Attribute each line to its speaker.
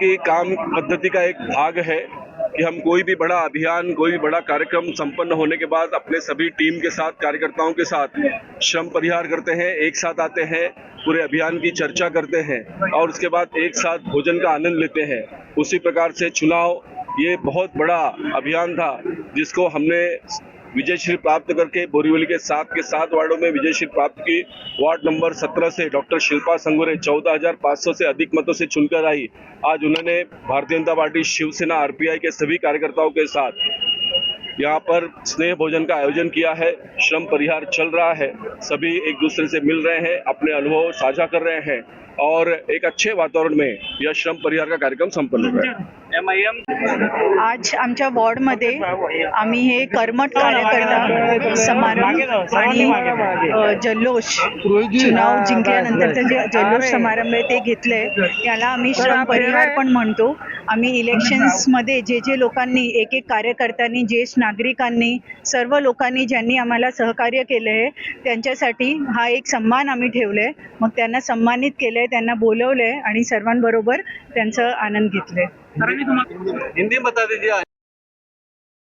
Speaker 1: की काम पद्धति का एक भाग है कि हम कोई भी बड़ा अभियान, कोई भी बड़ा कार्यक्रम संपन्न होने के बाद अपने सभी टीम के साथ, कार्यकर्ताओं के साथ श्रम परिहार करते हैं, एक साथ आते हैं, पूरे अभियान की चर्चा करते हैं और उसके बाद एक साथ भोजन का आनंद लेते हैं। उसी प्रकार से चुनाव ये बहुत बड़ा अभियान था जिसको हमने विजय श्री प्राप्त करके बोरीवली के सात के सात वार्डों में विजयश्री प्राप्त की वार्ड नंबर सत्रह से डॉक्टर शिल्पा संगुरे चौदह हज़ार पाँच सौ से अधिक मतों से चुनकर आई। आज उन्होंने भारतीय जनता पार्टी शिवसेना, आरपीआई के सभी कार्यकर्ताओं के साथ यहाँ पर स्नेह भोजन का आयोजन किया है श्रम परिहार चल रहा है सभी एक दूसरे से मिल रहे हैं अपने अनुभव साझा कर रहे हैं और एक अच्छे वातावरण में यह श्रम परिहार का कार्यक्रम संपन्न हो रहा है।
Speaker 2: आज आमच्या वॉर्डमध्ये आम्ही हे कर्मठ कार्यकर्ता समारंभ आणि जल्लोष चुनाव जिंकल्यानंतरचं जे जल्लोष समारंभ आहे ते घेतलंय याला आम्ही श्रम परिहार पण म्हणतो. आम्ही इलेक्शन्समध्ये जे जे लोकांनी एक एक कार्यकर्त्यांनी ज्येष्ठ नागरिकांनी सर्व लोकांनी ज्यांनी आम्हाला सहकार्य केलं आहे त्यांच्यासाठी हा एक सन्मान आम्ही ठेवलाय. मग त्यांना सन्मानित केलंय त्यांना बोलवलंय आणि सर्वांबरोबर त्यांचं आनंद घेतलंय.
Speaker 3: हिंदी में बता दीजिए